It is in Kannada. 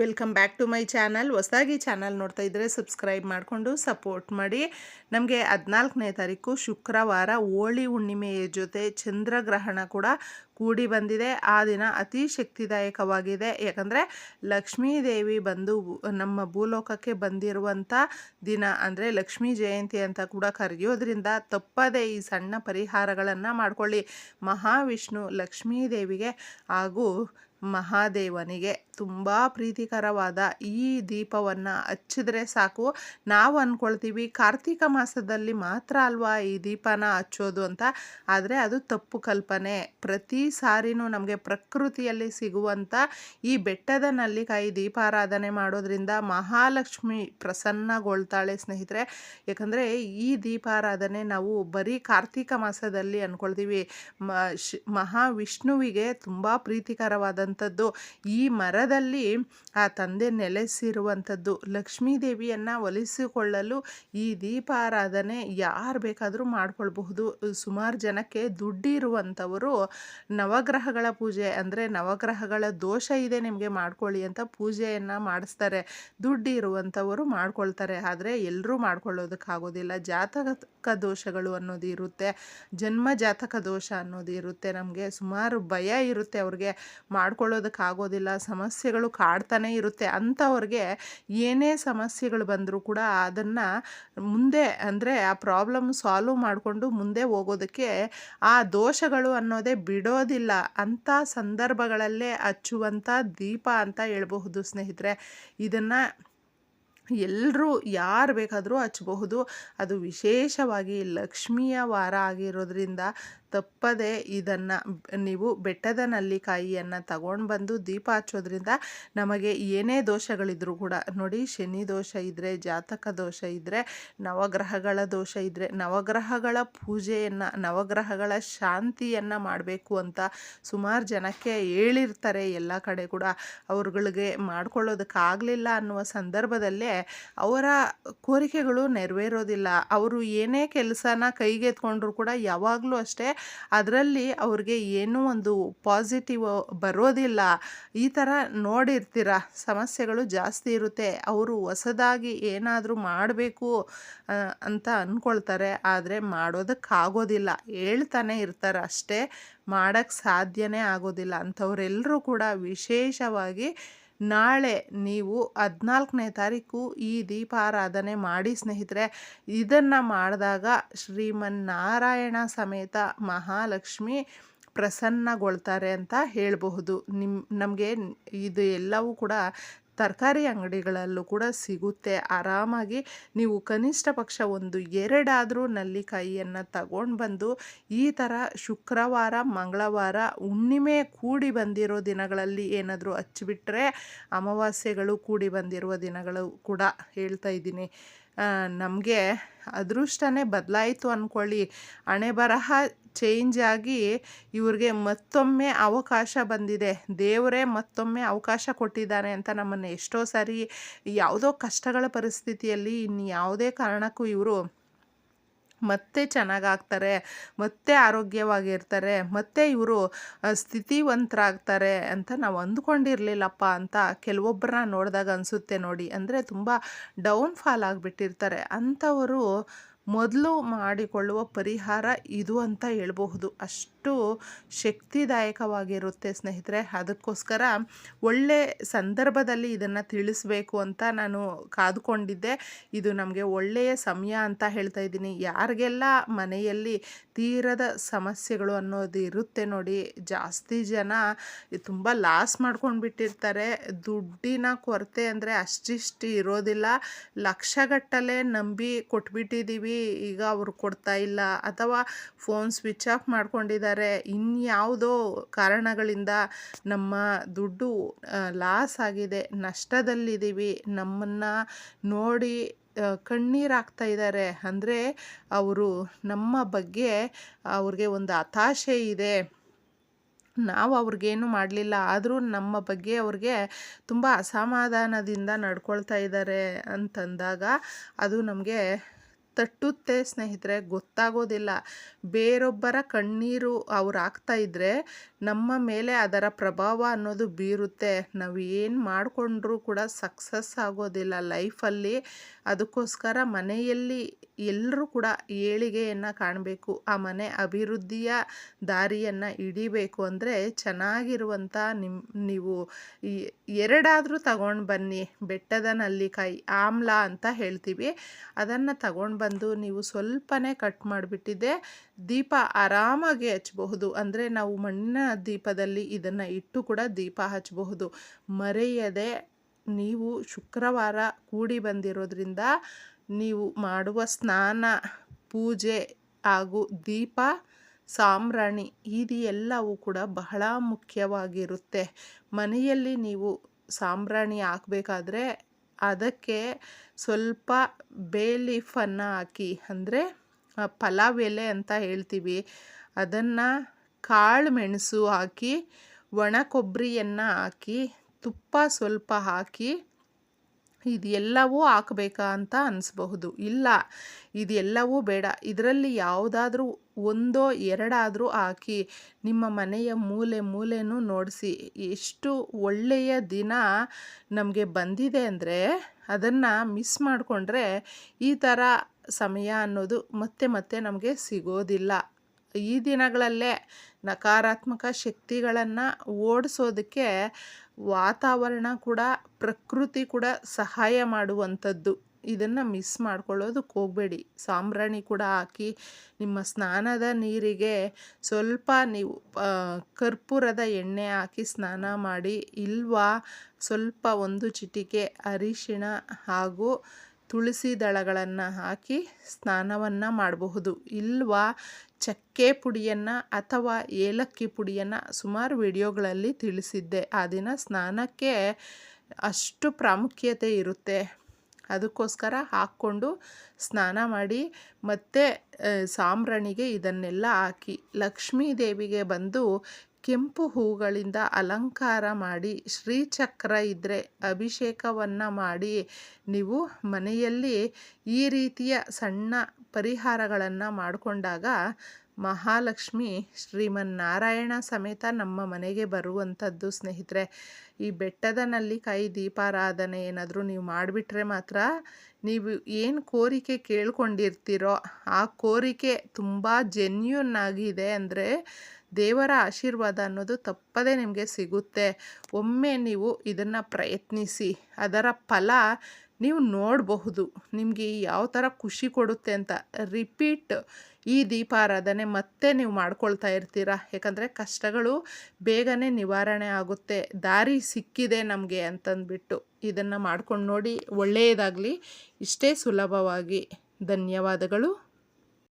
Welcome back to my channel. ಹೊಸದಾಗಿ ಚಾನಲ್ ನೋಡ್ತಾ ಇದ್ದರೆ ಸಬ್ಸ್ಕ್ರೈಬ್ ಮಾಡಿಕೊಂಡು ಸಪೋರ್ಟ್ ಮಾಡಿ. ನಮಗೆ ಹದಿನಾಲ್ಕನೇ ತಾರೀಕು ಶುಕ್ರವಾರ ಹೋಳಿ ಹುಣ್ಣಿಮೆಯ ಜೊತೆ ಚಂದ್ರಗ್ರಹಣ ಕೂಡ ಕೂಡಿ ಬಂದಿದೆ. ಆ ದಿನ ಅತಿ ಶಕ್ತಿದಾಯಕವಾಗಿದೆ. ಯಾಕಂದರೆ ಲಕ್ಷ್ಮೀ ದೇವಿ ಬಂದು ನಮ್ಮ ಭೂಲೋಕಕ್ಕೆ ಬಂದಿರುವಂಥ ದಿನ ಅಂದರೆ ಲಕ್ಷ್ಮೀ ಜಯಂತಿ ಅಂತ ಕೂಡ ಕರೆಯೋದ್ರಿಂದ ತಪ್ಪದೇ ಈ ಸಣ್ಣ ಪರಿಹಾರಗಳನ್ನು ಮಾಡಿಕೊಳ್ಳಿ. ಮಹಾವಿಷ್ಣು ಲಕ್ಷ್ಮೀ ದೇವಿಗೆ ಹಾಗೂ ಮಹಾದೇವನಿಗೆ ತುಂಬ ಪ್ರೀತಿಕರವಾದ ಈ ದೀಪವನ್ನು ಹಚ್ಚಿದ್ರೆ ಸಾಕು. ನಾವು ಅಂದ್ಕೊಳ್ತೀವಿ ಕಾರ್ತಿಕ ಮಾಸದಲ್ಲಿ ಮಾತ್ರ ಅಲ್ವಾ ಈ ದೀಪನ ಹಚ್ಚೋದು ಅಂತ. ಆದರೆ ಅದು ತಪ್ಪು ಕಲ್ಪನೆ. ಪ್ರತಿ ಸಾರಿನೂ ನಮಗೆ ಪ್ರಕೃತಿಯಲ್ಲಿ ಸಿಗುವಂಥ ಈ ಬೆಟ್ಟದ ನಲ್ಲಿಕಾಯಿ ದೀಪಾರಾಧನೆ ಮಾಡೋದ್ರಿಂದ ಮಹಾಲಕ್ಷ್ಮಿ ಪ್ರಸನ್ನಗೊಳ್ತಾಳೆ ಸ್ನೇಹಿತರೆ. ಯಾಕಂದರೆ ಈ ದೀಪಾರಾಧನೆ ನಾವು ಬರೀ ಕಾರ್ತಿಕ ಮಾಸದಲ್ಲಿ ಅಂದ್ಕೊಳ್ತೀವಿ ಮಹಾವಿಷ್ಣುವಿಗೆ ತುಂಬ ಪ್ರೀತಿಕರವಾದಂಥದ್ದು. ಈ ಮರದಲ್ಲಿ ಆ ತಂದೆ ನೆಲೆಸಿರುವಂಥದ್ದು. ಲಕ್ಷ್ಮೀ ದೇವಿಯನ್ನು ಒಲಿಸಿಕೊಳ್ಳಲು ಈ ದೀಪಾರಾಧನೆ ಯಾರು ಬೇಕಾದರೂ ಮಾಡ್ಕೊಳ್ಬಹುದು. ಸುಮಾರು ಜನಕ್ಕೆ ದುಡ್ಡಿರುವಂಥವರು ನವಗ್ರಹಗಳ ಪೂಜೆ ಅಂದರೆ ನವಗ್ರಹಗಳ ದೋಷ ಇದೆ ನಿಮಗೆ ಮಾಡ್ಕೊಳ್ಳಿ ಅಂತ ಪೂಜೆಯನ್ನು ಮಾಡಿಸ್ತಾರೆ. ದುಡ್ಡು ಇರುವಂಥವರು ಮಾಡ್ಕೊಳ್ತಾರೆ. ಆದರೆ ಎಲ್ಲರೂ ಮಾಡ್ಕೊಳ್ಳೋದಕ್ಕಾಗೋದಿಲ್ಲ. ಜಾತಕ ದೋಷಗಳು ಅನ್ನೋದು ಇರುತ್ತೆ. ಜನ್ಮ ಜಾತಕ ದೋಷ ಅನ್ನೋದು ಇರುತ್ತೆ ನಮಗೆ. ಸುಮಾರು ಭಯ ಇರುತ್ತೆ ಅವ್ರಿಗೆ ಮಾಡ್ಕೊಳ್ಳೋದಕ್ಕಾಗೋದಿಲ್ಲ. ಸಮಸ್ಯೆಗಳು ಕಾಡ್ತಾನೆ ಇರುತ್ತೆ. ಅಂಥವ್ರಿಗೆ ಏನೇ ಸಮಸ್ಯೆಗಳು ಬಂದರೂ ಕೂಡ ಅದನ್ನು ಮುಂದೆ ಅಂದರೆ ಆ ಪ್ರಾಬ್ಲಮ್ ಸಾಲ್ವ್ ಮಾಡಿಕೊಂಡು ಮುಂದೆ ಹೋಗೋದಕ್ಕೆ ಆ ದೋಷಗಳು ಅನ್ನೋದೇ ಬಿಡೋದಿಲ್ಲ ಅಂಥ ಸಂದರ್ಭಗಳಲ್ಲೇ ಹಚ್ಚುವಂಥ ದೀಪ ಅಂತ ಹೇಳ್ಬಹುದು ಸ್ನೇಹಿತರೆ. ಇದನ್ನು ಎಲ್ಲರೂ ಯಾರು ಬೇಕಾದರೂ ಹಚ್ಚಬಹುದು ಅದು ವಿಶೇಷವಾಗಿ ಲಕ್ಷ್ಮಿಯ ವಾರ ಆಗಿರೋದ್ರಿಂದ ತಪ್ಪದೆ ಇದನ್ನು ನೀವು ಬೆಟ್ಟದ ನಲ್ಲಿಕಾಯಿಯನ್ನು ತಗೊಂಡು ಬಂದು ದೀಪ ಹಚ್ಚೋದ್ರಿಂದ ನಮಗೆ ಏನೇ ದೋಷಗಳಿದ್ರೂ ಕೂಡ, ನೋಡಿ ಶನಿ ದೋಷ ಇದ್ದರೆ ಜಾತಕ ದೋಷ ಇದ್ದರೆ ನವಗ್ರಹಗಳ ದೋಷ ಇದ್ದರೆ ನವಗ್ರಹಗಳ ಪೂಜೆಯನ್ನು, ನವಗ್ರಹಗಳ ಶಾಂತಿಯನ್ನು ಮಾಡಬೇಕು ಅಂತ ಸುಮಾರು ಜನಕ್ಕೆ ಹೇಳಿರ್ತಾರೆ ಎಲ್ಲ ಕಡೆ ಕೂಡ. ಅವ್ರುಗಳಿಗೆ ಮಾಡ್ಕೊಳ್ಳೋದಕ್ಕಾಗಲಿಲ್ಲ ಅನ್ನುವ ಸಂದರ್ಭದಲ್ಲೇ ಅವರ ಕೋರಿಕೆಗಳು ನೆರವೇರೋದಿಲ್ಲ. ಅವರು ಏನೇ ಕೆಲಸನ ಕೈಗೆತ್ಕೊಂಡ್ರು ಕೂಡ ಯಾವಾಗಲೂ ಅಷ್ಟೇ ಅದರಲ್ಲಿ ಅವ್ರಿಗೆ ಏನೂ ಒಂದು ಪಾಸಿಟಿವ್ ಬರೋದಿಲ್ಲ. ಈ ಥರ ನೋಡಿರ್ತೀರ? ಸಮಸ್ಯೆಗಳು ಜಾಸ್ತಿ ಇರುತ್ತೆ. ಅವರು ಹೊಸದಾಗಿ ಏನಾದರೂ ಮಾಡಬೇಕು ಅಂತ ಅಂದ್ಕೊಳ್ತಾರೆ ಆದರೆ ಮಾಡೋದಕ್ಕಾಗೋದಿಲ್ಲ. ಹೇಳ್ತಾನೆ ಇರ್ತಾರೆ ಅಷ್ಟೇ. ಮಾಡೋಕ್ಕೆ ಸಾಧ್ಯನೇ ಆಗೋದಿಲ್ಲ. ಅಂಥವರೆಲ್ಲರೂ ಕೂಡ ವಿಶೇಷವಾಗಿ ನಾಳೆ ನೀವು ಹದಿನಾಲ್ಕನೇ ತಾರೀಕು ಈ ದೀಪಾರಾಧನೆ ಮಾಡಿ ಸ್ನೇಹಿತರೆ, ಇದನ್ನು ಮಾಡಿದಾಗ ಶ್ರೀಮನ್ನಾರಾಯಣ ಸಮೇತ ಮಹಾಲಕ್ಷ್ಮಿ ಪ್ರಸನ್ನಗೊಳ್ತಾರೆ ಅಂತ ಹೇಳಬಹುದು. ನಿಮ್ಮ ನಮಗೆ ಇದು ಎಲ್ಲವೂ ಕೂಡ ತರಕಾರಿ ಅಂಗಡಿಗಳಲ್ಲೂ ಕೂಡ ಸಿಗುತ್ತೆ. ಆರಾಮಾಗಿ ನೀವು ಕನಿಷ್ಠ ಪಕ್ಷ ಒಂದು ಎರಡಾದರೂ ನಲ್ಲಿಕಾಯಿಯನ್ನು ತಗೊಂಡು ಬಂದು ಈ ಥರ ಶುಕ್ರವಾರ, ಮಂಗಳವಾರ ಹುಣ್ಣಿಮೆ ಕೂಡಿ ಬಂದಿರೋ ದಿನಗಳಲ್ಲಿ ಏನಾದರೂ ಹಚ್ಚಿಬಿಟ್ರೆ ಅಮಾವಾಸ್ಯೆಗಳು ಕೂಡಿ ಬಂದಿರುವ ದಿನಗಳು ಕೂಡ ಹೇಳ್ತಾ ಇದ್ದೀನಿ. ನಮಗೆ ಅದೃಷ್ಟನೇ ಬದಲಾಯಿತು ಅಂದ್ಕೊಳ್ಳಿ ಹಣೆ ಬರಹ ಚೇಂಜ್ ಆಗಿ ಇವ್ರಿಗೆ ಮತ್ತೊಮ್ಮೆ ಅವಕಾಶ ಬಂದಿದೆ. ದೇವರೇ ಮತ್ತೊಮ್ಮೆ ಅವಕಾಶ ಕೊಟ್ಟಿದ್ದಾನೆ ಅಂತ ನಮ್ಮನ್ನು ಎಷ್ಟೋ ಸಾರಿ ಯಾವುದೋ ಕಷ್ಟಗಳ ಪರಿಸ್ಥಿತಿಯಲ್ಲಿ ಇನ್ನು ಯಾವುದೇ ಕಾರಣಕ್ಕೂ ಇವರು ಮತ್ತೆ ಚೆನ್ನಾಗಾಗ್ತಾರೆ, ಮತ್ತೆ ಆರೋಗ್ಯವಾಗಿರ್ತಾರೆ, ಮತ್ತೆ ಇವರು ಸ್ಥಿತಿವಂತರಾಗ್ತಾರೆ ಅಂತ ನಾವು ಅಂದ್ಕೊಂಡಿರಲಿಲ್ಲಪ್ಪ ಅಂತ ಕೆಲವೊಬ್ಬರನ್ನ ನೋಡಿದಾಗ ಅನಿಸುತ್ತೆ ನೋಡಿ. ಅಂದರೆ ತುಂಬ ಡೌನ್ ಫಾಲ್ ಆಗಿಬಿಟ್ಟಿರ್ತಾರೆ. ಅಂಥವರು ಮೊದಲು ಮಾಡಿಕೊಳ್ಳುವ ಪರಿಹಾರ ಇದು ಅಂತ ಹೇಳ್ಬಹುದು. ಅಷ್ಟು ಶಕ್ತಿದಾಯಕವಾಗಿರುತ್ತೆ ಸ್ನೇಹಿತರೆ. ಅದಕ್ಕೋಸ್ಕರ ಒಳ್ಳೆ ಸಂದರ್ಭದಲ್ಲಿ ಇದನ್ನು ತಿಳಿಸ್ಬೇಕು ಅಂತ ನಾನು ಕಾದುಕೊಂಡಿದ್ದೆ. ಇದು ನಮಗೆ ಒಳ್ಳೆಯ ಸಮಯ ಅಂತ ಹೇಳ್ತಾ ಇದ್ದೀನಿ. ಯಾರಿಗೆಲ್ಲ ಮನೆಯಲ್ಲಿ ತೀರದ ಸಮಸ್ಯೆಗಳು ಅನ್ನೋದು ಇರುತ್ತೆ ನೋಡಿ, ಜಾಸ್ತಿ ಜನ ತುಂಬ ಲಾಸ್ ಮಾಡ್ಕೊಂಡು ಬಿಟ್ಟಿರ್ತಾರೆ ದುಡ್ಡಿನ ಕೊರತೆ ಅಂದರೆ ಅಷ್ಟಿಷ್ಟು ಇರೋದಿಲ್ಲ. ಲಕ್ಷಗಟ್ಟಲೆ ನಂಬಿ ಕೊಟ್ಬಿಟ್ಟಿದ್ದೀವಿ. ಈಗ ಅವರು ಕೊಡ್ತಾ ಇಲ್ಲ ಅಥವಾ ಫೋನ್ ಸ್ವಿಚ್ ಆಫ್ ಮಾಡ್ಕೊಂಡಿದ್ದಾರೆ, ಇನ್ಯಾವುದೋ ಕಾರಣಗಳಿಂದ ನಮ್ಮ ದುಡ್ಡು ಲಾಸ್ ಆಗಿದೆ, ನಷ್ಟದಲ್ಲಿದ್ದೀವಿ, ನಮ್ಮನ್ನು ನೋಡಿ ಕಣ್ಣೀರಾಗ್ತಾ ಇದ್ದಾರೆ. ಅಂದರೆ ಅವರು ನಮ್ಮ ಬಗ್ಗೆ ಅವ್ರಿಗೆ ಒಂದು ಹತಾಶೆ ಇದೆ. ನಾವು ಅವ್ರಿಗೇನು ಮಾಡಲಿಲ್ಲ, ಆದರೂ ನಮ್ಮ ಬಗ್ಗೆ ಅವ್ರಿಗೆ ತುಂಬ ಅಸಮಾಧಾನದಿಂದ ನಡ್ಕೊಳ್ತಾ ಇದ್ದಾರೆ ಅಂತಂದಾಗ ಅದು ನಮಗೆ ತಟ್ಟುತ್ತೆ ಸ್ನೇಹಿತರೆ ಗೊತ್ತಾಗೋದಿಲ್ಲ. ಬೇರೊಬ್ಬರ ಕಣ್ಣೀರು ಅವ್ರು ಇದ್ದರೆ ನಮ್ಮ ಮೇಲೆ ಅದರ ಪ್ರಭಾವ ಅನ್ನೋದು ಬೀರುತ್ತೆ. ನಾವು ಏನು ಮಾಡಿಕೊಂಡ್ರೂ ಕೂಡ ಸಕ್ಸಸ್ ಆಗೋದಿಲ್ಲ. ಲೈಫಲ್ಲಿ ಅದಕ್ಕೋಸ್ಕರ ಮನೆಯಲ್ಲಿ ಎಲ್ಲರೂ ಕೂಡ ಏಳಿಗೆಯನ್ನು ಕಾಣಬೇಕು. ಆ ಮನೆ ಅಭಿವೃದ್ಧಿಯ ದಾರಿಯನ್ನು ಹಿಡಿಬೇಕು ಅಂದರೆ ಚೆನ್ನಾಗಿರುವಂಥ ನಿಮ್ಮ ನೀವು ಎರಡಾದರೂ ತಗೊಂಡು ಬನ್ನಿ. ಬೆಟ್ಟದ ನಲ್ಲಿಕಾಯಿ, ಆಮ್ಲ ಅಂತ ಹೇಳ್ತೀವಿ. ಅದನ್ನು ತಗೊಂಡು ಬಂದು ನೀವು ಸ್ವಲ್ಪನೇ ಕಟ್ ಮಾಡಿಬಿಟ್ಟಿದ್ದೆ ದೀಪ ಆರಾಮಾಗಿ ಹಚ್ಚಬಹುದು ಅಂದರೆ ನಾವು ಮಣ್ಣಿನ ದೀಪದಲ್ಲಿ ಇದನ್ನು ಇಟ್ಟು ಕೂಡ ದೀಪ ಹಚ್ಚಬಹುದು. ಮರೆಯದೆ ನೀವು ಶುಕ್ರವಾರ ಕೂಡಿ ಬಂದಿರೋದ್ರಿಂದ ನೀವು ಮಾಡುವ ಸ್ನಾನ, ಪೂಜೆ ಹಾಗೂ ದೀಪ, ಸಾಂಬ್ರಾಣಿ ಇದು ಎಲ್ಲವೂ ಕೂಡ ಬಹಳ ಮುಖ್ಯವಾಗಿರುತ್ತೆ. ಮನೆಯಲ್ಲಿ ನೀವು ಸಾಂಬ್ರಾಣಿ ಹಾಕಬೇಕಾದ್ರೆ ಅದಕ್ಕೆ ಸ್ವಲ್ಪ ಬೇ ಲೀಫನ್ನು ಹಾಕಿ, ಅಂದರೆ ಪಲಾವ್ ಎಲೆ ಅಂತ ಹೇಳ್ತೀವಿ. ಅದನ್ನು ಕಾಳು ಮೆಣಸು ಹಾಕಿ, ಒಣ ಕೊಬ್ಬರಿಯನ್ನು ಹಾಕಿ, ತುಪ್ಪ ಸ್ವಲ್ಪ ಹಾಕಿ ಇದೆಲ್ಲವೂ ಹಾಕಬೇಕಾ ಅಂತ ಅನಿಸ್ಬಹುದು. ಇಲ್ಲ ಇದೆಲ್ಲವೂ ಬೇಡ. ಇದರಲ್ಲಿ ಯಾವುದಾದ್ರೂ ಒಂದೋ ಎರಡಾದರೂ ಹಾಕಿ ನಿಮ್ಮ ಮನೆಯ ಮೂಲೆ ಮೂಲೆನೂ ನೋಡಿಸಿ. ಎಷ್ಟು ಒಳ್ಳೆಯ ದಿನ ನಮಗೆ ಬಂದಿದೆ ಅಂದರೆ ಅದನ್ನು ಮಿಸ್ ಮಾಡಿಕೊಂಡ್ರೆ ಈ ಥರ ಸಮಯ ಅನ್ನೋದು ಮತ್ತೆ ಮತ್ತೆ ನಮಗೆ ಸಿಗೋದಿಲ್ಲ. ಈ ದಿನಗಳಲ್ಲೇ ನಕಾರಾತ್ಮಕ ಶಕ್ತಿಗಳನ್ನು ಓಡಿಸೋದಕ್ಕೆ ವಾತಾವರಣ ಕೂಡ, ಪ್ರಕೃತಿ ಕೂಡ ಸಹಾಯ ಮಾಡುವಂಥದ್ದು. ಇದನ್ನು ಮಿಸ್ ಮಾಡ್ಕೊಳ್ಳೋದಕ್ಕೆ ಹೋಗಬೇಡಿ. ಸಾಂಬ್ರಾಣಿ ಕೂಡ ಹಾಕಿ ನಿಮ್ಮ ಸ್ನಾನದ ನೀರಿಗೆ ಸ್ವಲ್ಪ ನೀವು ಕರ್ಪೂರದ ಎಣ್ಣೆ ಹಾಕಿ ಸ್ನಾನ ಮಾಡಿ ಇಲ್ವಾ ಸ್ವಲ್ಪ ಒಂದು ಚಿಟಿಕೆ ಅರಿಶಿಣ ಹಾಗೂ ತುಳಸಿ ದಳಗಳನ್ನು ಹಾಕಿ ಸ್ನಾನವನ್ನು ಮಾಡಬಹುದು. ಇಲ್ವಾ ಚಕ್ಕೆ ಪುಡಿಯನ್ನು ಅಥವಾ ಏಲಕ್ಕಿ ಪುಡಿಯನ್ನು ಸುಮಾರು ವಿಡಿಯೋಗಳಲ್ಲಿ ತಿಳಿಸಿದ್ದೆ. ಆ ದಿನ ಸ್ನಾನಕ್ಕೆ ಅಷ್ಟು ಪ್ರಾಮುಖ್ಯತೆ ಇರುತ್ತೆ. ಅದಕ್ಕೋಸ್ಕರ ಹಾಕ್ಕೊಂಡು ಸ್ನಾನ ಮಾಡಿ ಮತ್ತು ಸಾಂಬ್ರಾಣಿಗೆ ಇದನ್ನೆಲ್ಲ ಹಾಕಿ ಲಕ್ಷ್ಮೀ ದೇವಿಗೆ ಬಂದು ಕೆಂಪು ಹೂಗಳಿಂದ ಅಲಂಕಾರ ಮಾಡಿ, ಶ್ರೀಚಕ್ರ ಇದ್ದರೆ ಅಭಿಷೇಕವನ್ನು ಮಾಡಿ, ನೀವು ಮನೆಯಲ್ಲಿ ಈ ರೀತಿಯ ಸಣ್ಣ ಪರಿಹಾರಗಳನ್ನು ಮಾಡಿಕೊಂಡಾಗ ಮಹಾಲಕ್ಷ್ಮಿ ಶ್ರೀಮನ್ನಾರಾಯಣ ಸಮೇತ ನಮ್ಮ ಮನೆಗೆ ಬರುವಂಥದ್ದು ಸ್ನೇಹಿತರೆ. ಈ ಬೆಟ್ಟದ ನಲ್ಲಿಕಾಯಿ ದೀಪಾರಾಧನೆ ಏನಾದರೂ ನೀವು ಮಾಡಿಬಿಟ್ರೆ ಮಾತ್ರ ನೀವು ಏನು ಕೋರಿಕೆ ಕೇಳ್ಕೊಂಡಿರ್ತೀರೋ, ಆ ಕೋರಿಕೆ ತುಂಬ ಜೆನ್ಯೂನ್ ಆಗಿದೆ ಅಂದರೆ ದೇವರ ಆಶೀರ್ವಾದ ಅನ್ನೋದು ತಪ್ಪದೇ ನಿಮಗೆ ಸಿಗುತ್ತೆ. ಒಮ್ಮೆ ನೀವು ಇದನ್ನು ಪ್ರಯತ್ನಿಸಿ, ಅದರ ಫಲ ನೀವು ನೋಡಬಹುದು. ನಿಮಗೆ ಯಾವ ಥರ ಖುಷಿ ಕೊಡುತ್ತೆ ಅಂತ ರಿಪೀಟ್ ಈ ದೀಪಾರಾಧನೆ ಮತ್ತೆ ನೀವು ಮಾಡ್ಕೊಳ್ತಾ ಇರ್ತೀರ? ಯಾಕಂದರೆ ಕಷ್ಟಗಳು ಬೇಗನೆ ನಿವಾರಣೆ ಆಗುತ್ತೆ. ದಾರಿ ಸಿಕ್ಕಿದೆ ನಮಗೆ ಅಂತಂದ್ಬಿಟ್ಟು ಇದನ್ನು ಮಾಡ್ಕೊಂಡು ನೋಡಿ ಒಳ್ಳೆಯದಾಗಲಿ ಇಷ್ಟೇ ಸುಲಭವಾಗಿ. ಧನ್ಯವಾದಗಳು.